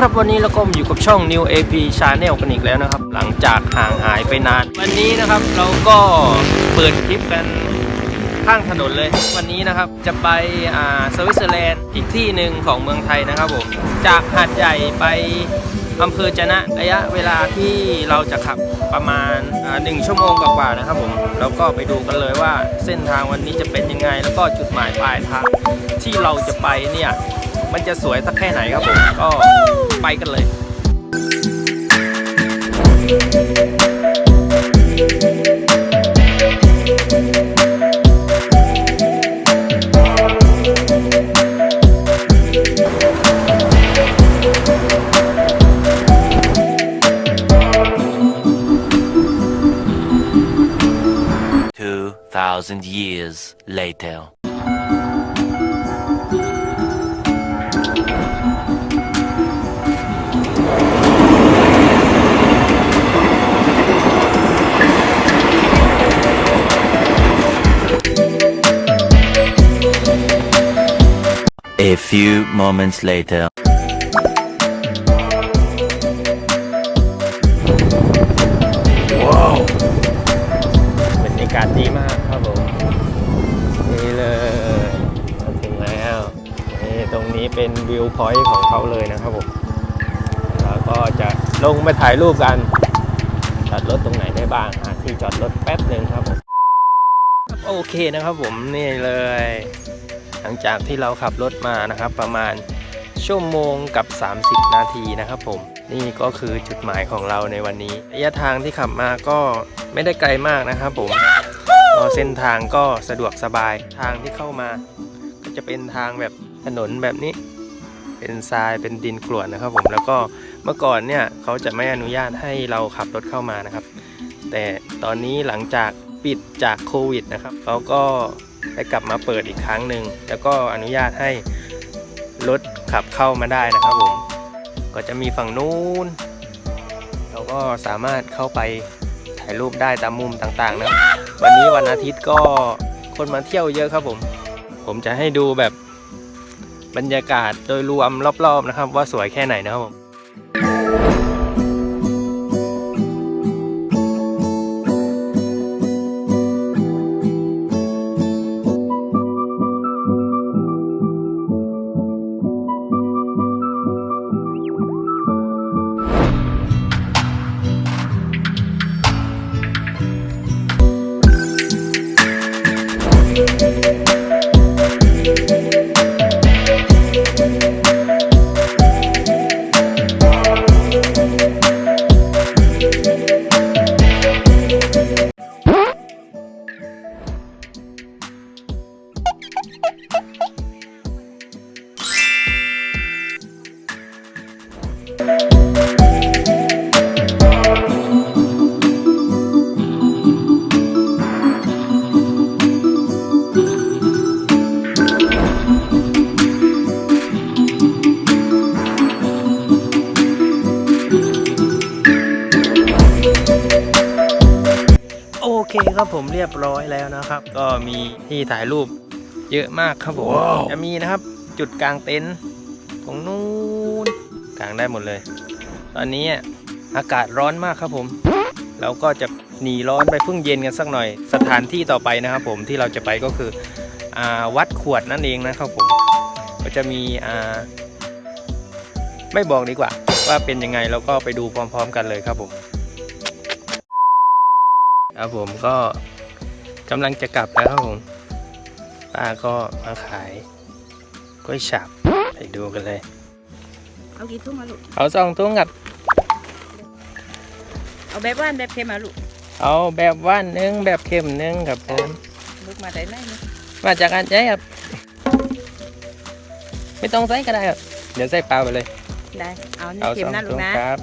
ครับวันนี้เราก็อยู่กับช่อง New AP Channel กันอีกแล้วนะครับ หลังจากห่างหายไปนาน วันนี้นะครับเราก็เปิดคลิปกันข้างถนนเลย วันนี้นะครับจะไปอ่าสวิตเซอร์แลนด์อีกที่หนึ่งของเมืองไทยนะครับผม จากหาดใหญ่ไป อำเภอจะนะระยะเวลาที่เราจะขับประมาณหนึ่งชั่วโมงกว่าๆนะครับผมแล้วก็ไปดูกันเลยว่าเส้นทางวันนี้จะเป็นยังไง แล้วก็จุดหมายปลายทางที่เราจะไปเนี่ยมันจะสวยสักแค่ไหนครับผมก็ไปกันเลย 2,000 years later. 'A few moments later. บรรยากาศดีมาก ก นี่ตรงนี้เป็นวิวพอยต์ของเขาเลยนะครับผมแล้วก็จะลงไปถ่ายรูปกันจอดรถตรงไหนได้บ้างหาที่จอดรถแป๊บหนึ่งครับผมโอเคนะครับผมนี่เลย หลังจากที่เราขับรถมานะครับ ประมาณชั่วโมงกับ 30 นาทีนะครับผมนี่ก็คือจุดหมายของเราในวันนี้ระยะทางที่ขับมาก็ไม่ได้ไกลมากนะครับผมก็เส้นทางก็สะดวกสบายทางที่เข้ามา ก็จะเป็นทางแบบ ถนนแบบนี้ เป็นทรายเป็นดินกรวดนะครับผมแล้วก็เมื่อก่อนเนี่ยเขาจะไม่อนุญาตให้เราขับรถเข้ามานะครับ แต่ตอนนี้หลังจากปิดจากโควิดนะครับเขาก็ได้กลับมาเปิดอีกครั้งหนึ่งแล้วก็อนุญาตให้รถขับเข้ามาได้นะครับผมก็จะมีฝั่งนู้นเราก็สามารถเข้าไปถ่ายรูปได้ตามมุมต่างๆนะครับวันนี้วันอาทิตย์ก็คนมาเที่ยวเยอะครับผม ผมจะให้ดูแบบ บรรยากาศโดยรวมรอบๆนะครับ ว่าสวยแค่ไหนนะครับผม เคครับผมเรียบร้อยแล้วนะครับ ก็มีที่ถ่ายรูปเยอะมากครับผมจะมีนะครับจุดกลางเต็นท์ตรงนู้นกลางได้หมดเลย ตอนนี้อากาศร้อนมากครับผม เราก็จะหนีร้อนไปเพิ่งเย็นกันสักหน่อย สถานที่ต่อไปนะครับผมที่เราจะไปก็คืออาวัดขวดนั่นเองนะครับผมก็จะมีอ่าไม่บอกดีกว่า ว่าเป็นยังไงเราก็ไปดูพร้อม ๆ กันเลยครับผม ครับผมก็กำลังจะกลับแล้วครับผมป้าก็มาขายกล้วยฉาบไปดูกันเลย เอากี่ทุ่มมาลูก เอาสองทุ่งกับเอาแบบว่านแบบเค็มมาลูก เอาแบบว่านหนึงแบบเค็มหนึงครับผมลูกมาได้ไหมนี่มาจากอันใจครับ ไม่ต้องใส่ก็ได้ครับ เดี๋ยวใส่เปล่าไปเลย ได้ เอานี่เอาเค็สมองนะลูทุ่กงนะครับ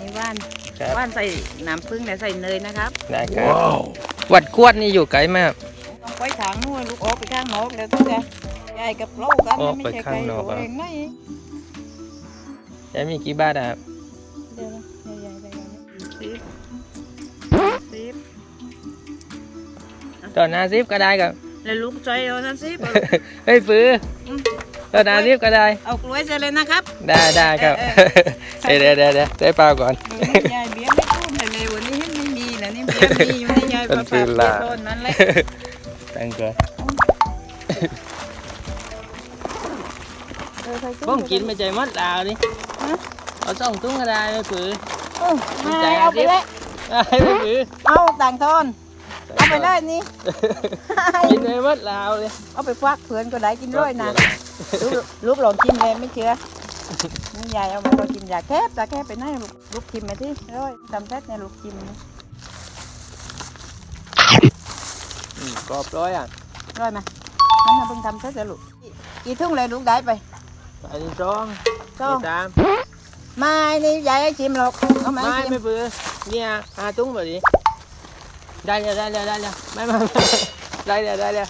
นี่ว่าน ครับ ว่านใส่น้ำผึ้งและใส่เนยนะครับได้ครับวัดกวดนี่อยู่ไกลมาก ต้องไปทางนู้นลูกออกไปข้างนอกแล้วต้องจะยายกับเรากันออกไม่ไปใช่ข้างนอกใครอะเองไหมจะมีกี่บาทอะครับเดี๋ยวนะยายๆไปกันสิบสิบตอนหน้าซิฟก็ได้ครับ แล้วลูกใจเอานั่นสิบเฮ้ยฟื้ออืมก็นารีบก็ได้ เอากล้วยใส่เลยนะครับ ได้ได้ครับ เออ เดี๋ยวเดี๋ยวเดี๋ยวได้เปล่าก่อนเออยายเบี้ย มีอยู่ในยายเป็นประฟิปาลเบี้ล่ายต้นนั้นแหละ ตั้งก่อนเออใส่ตู้ผมกินไม่ใจมัดดาวนี่ฮะเอาสองตุ้งก็ได้ไม่ปือเออมาเอาไปเลยได้ไม่ปือเอาต่างทอนเอาไปเลยนี่กินไม่มัดดาวเลยเอาไปฟักเพื่อนก็ได้กินด้วยนะลูกลูกลองชิมเลยไม่เชื่อนี่ยายเอามาลองชิมอยากแคบแต่แคบไปไหนลูกลูกชิมมาที่ร้อยทำแซ่บเนี่ยลูกชิมนี่ อืม กรอบร้อยอะร้อยไหมนั่นน่ะเพิ่งทำแซ่บเลยลูกกี่ทุ่งเลยลูกได้ไปอันนี้จ้องจ้องนี่ตามไม่นี่ยายให้ชิมหรอกเอามาไม่ให้ชิมไม่ปือเนี่ยหาตุ้งแบบนี้ได้เลยได้เลยได้เลยไม่ไม่ไม่ได้เลยได้เลย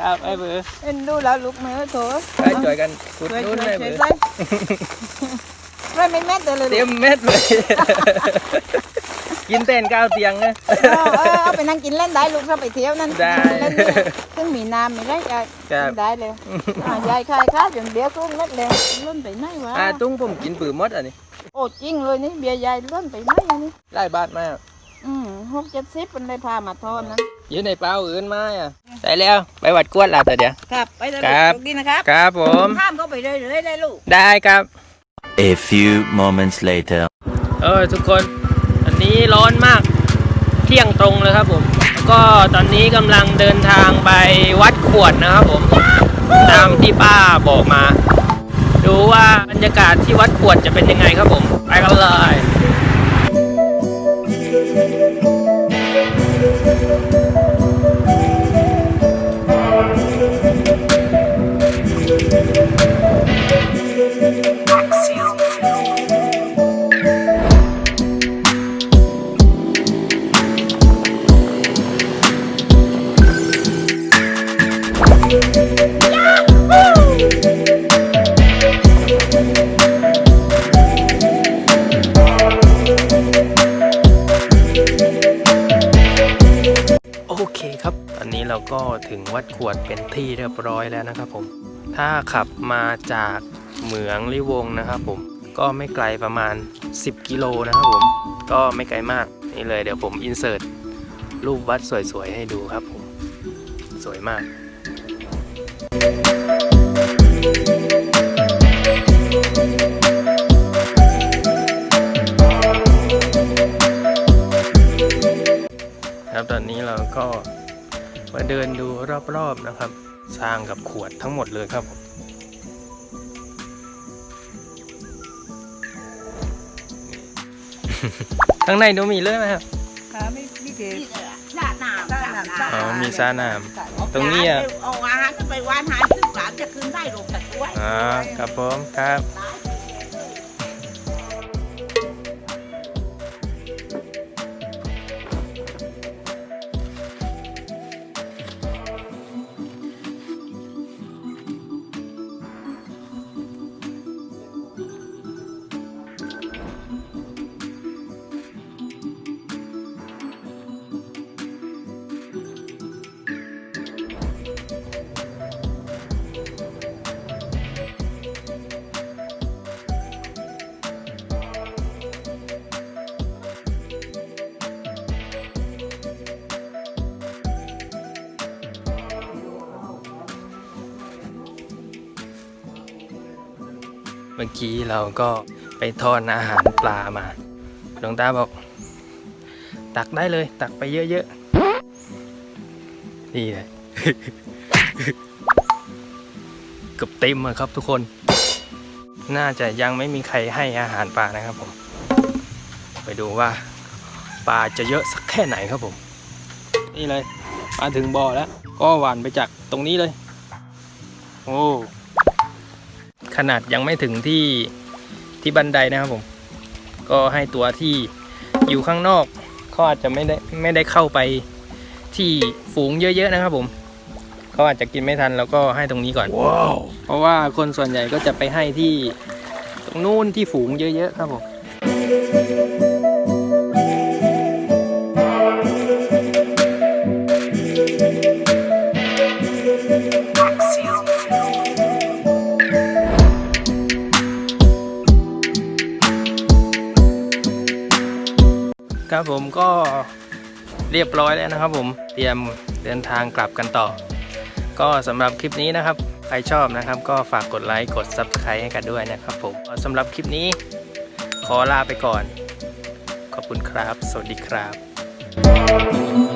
ครับไอ้ปือเอ็นดูแล้วลูกแม่โถไปช่วยกันขุดช่วยนู้นช่วยไอ้ช่วปืยอ ใส่ร้อยไม่แม่นแต่เลยเต็ลูกมเม็ดเลย กินเต้นก้าวเตียงนะเอาเออเอาไปนั่งกินเล่นได้ลูกถ้าไปเที่ยวนั่นได้เล่นเนี่ยซึ่งมีน้ำมีได้ยายครับกินได้เลยอะยายคายข้าวจนเบี้ยกุ้งเล็ดเลยล้นไปไหนวะอ่าตุ้งผมกินปือมดอะนี่โอ้จริงเลยนี่เบียร์ยายล้นไปไหนอันนี้ไล่บาทมากอืมหกเจ็ดสิบเป็นเลยพามาทอนนะอยู่ในเป้าอื่นมาอะได้แล้วไปวัดกวดลาแต่เดี๋ยวครับไปเลยครับลูกดีนะครับ ครับผมข้ามเข้าไปเลยเลยได้ลูกได้ครับ A few moments later. เออทุกคน อันนี้ร้อนมาก เที่ยงตรงเลยครับผม แล้วก็ตอนนี้กำลังเดินทางไปวัดขวดนะครับผม ตามที่ป้าบอกมา ดูว่าบรรยากาศที่วัดขวดจะเป็นยังไงครับผม ไปกันเลย เราก็ถึงวัดขวดเป็นที่เรียบร้อยแล้วนะครับผม ถ้าขับมาจากเหมืองลิวงนะครับผม ก็ไม่ไกลประมาณ 10 กิโลนะครับผม ก็ไม่ไกลมากนี่เลยเดี๋ยวผมอินเสิร์ตรูปวัดสวยๆให้ดูครับผม สวยมากครั เดินดูรอบๆนะครับ สร้างกับขวดทั้งหมดเลยครับผมข้างในดูมีเลยไหมครับค่ะไม่ไม่เก็บสระน้ำสระน้ำอ๋อมีสระน้ำตรงนี้อะเอาอาหารขึ้นไปวานหาซึ่งสามจะคืนได้ลงแต่ด้วยอ๋อครับผมครับ มื่อกี้เราก็ไปทอดอาหารปลามา หลวงตาบอก ตักได้เลย ตักไปเยอะๆ นี่เลยเกือบเต็มอะครับทุกคน น่าจะยังไม่มีใครให้อาหารปลานะครับผม ไปดูว่าปลาจะเยอะสักแค่ไหนครับผม นี่เลย มาถึงบ่อแล้ว ก็หวานไปจากตรงนี้เลย โอ้ ขนาดยังไม่ถึงที่ที่บันไดนะครับผม ก็ให้ตัวที่อยู่ข้างนอกเขาอาจจะไม่ได้ไม่ได้เข้าไปที่ฝูงเยอะๆนะครับผมเขาอาจจะกินไม่ทันแล้วก็ให้ตรงนี้ก่อนเพราะว่าคนส่วนใหญ่ก็จะไปให้ที่ตรงนู้นที่ฝูงเยอะๆครับผม ครับผมก็เรียบร้อยแล้วนะครับ ผมเตรียมเดินทางกลับกันต่อ ก็สำหรับคลิปนี้นะครับ ใครชอบนะครับ ก็ฝากกดไลค์กด Subscribe ให้กันด้วยนะครับผมสำหรับคลิปนี้ ขอลาไปก่อน ขอบคุณครับ สวัสดีครับ